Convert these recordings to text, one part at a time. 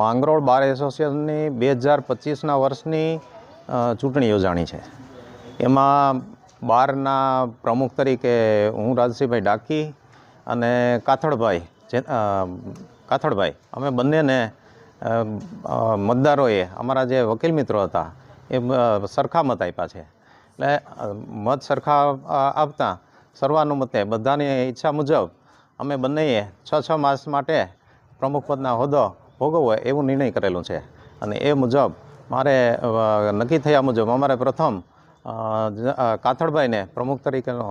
માંગરોળ બાર એસોસિએશનની બે હજાર પચીસના વર્ષની ચૂંટણી યોજાણી છે. એમાં બારના પ્રમુખ તરીકે હું રાજસિંહભાઈ ડાકી અને કાથડભાઈ જે કાથડભાઈ અમે બંનેને મતદારોએ, અમારા જે વકીલ મિત્રો હતા, એ સરખા મત આપ્યા છે. એટલે મત સરખા આપતા સર્વાનુમતે બધાની ઈચ્છા મુજબ અમે બંનેએ છ છ માસ માટે પ્રમુખ પદના હોદ્દો ભોગવવો એવું નિર્ણય કરેલું છે. અને એ મુજબ મારે નક્કી થયા મુજબ અમારે પ્રથમ કાથડભાઈને પ્રમુખ તરીકેનો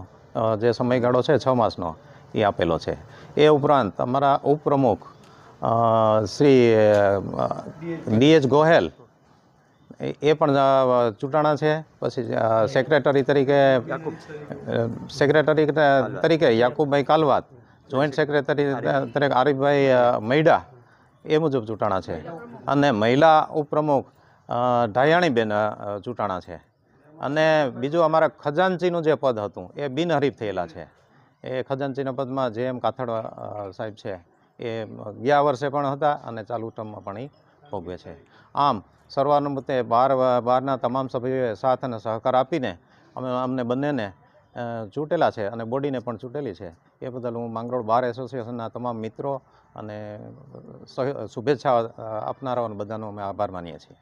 જે સમયગાળો છે છ માસનો, એ આપેલો છે. એ ઉપરાંત અમારા ઉપપ્રમુખ શ્રી ડીએચ ગોહેલ, એ પણ ચૂંટાણા છે. પછી સેક્રેટરી તરીકે સેક્રેટરી તરીકે યાકુબભાઈ કાલવાત, જોઈન્ટ સેક્રેટરી તરીકે આરીફભાઈ મૈડા એ મુજબ ચૂંટાણા છે. અને મહિલા ઉપપ્રમુખ ઢાયાણીબેન ચૂંટાણા છે. અને બીજું અમારા ખજાનચીનું જે પદ હતું, એ બિનહરીફ થયેલા છે. એ ખજાનચીના પદમાં જે એમ કાથડ સાહેબ છે, એ ગયા વર્ષે પણ હતા અને ચાલુ ટર્મમાં પણ એ ભોગવે છે. આમ, સર્વાનુમતે બાર, બારના તમામ સભ્યોએ સાથ અને સહકાર આપીને અમે અમને બંનેને ચૂંટેલા છે અને બોડીને પણ ચૂંટેલી છે. એ બદલ હું માંગરોળ બાર એસોસિએશનના તમામ મિત્રો અને શુભેચ્છા આપનારાઓને બધાનો અમે આભાર માનીએ છીએ.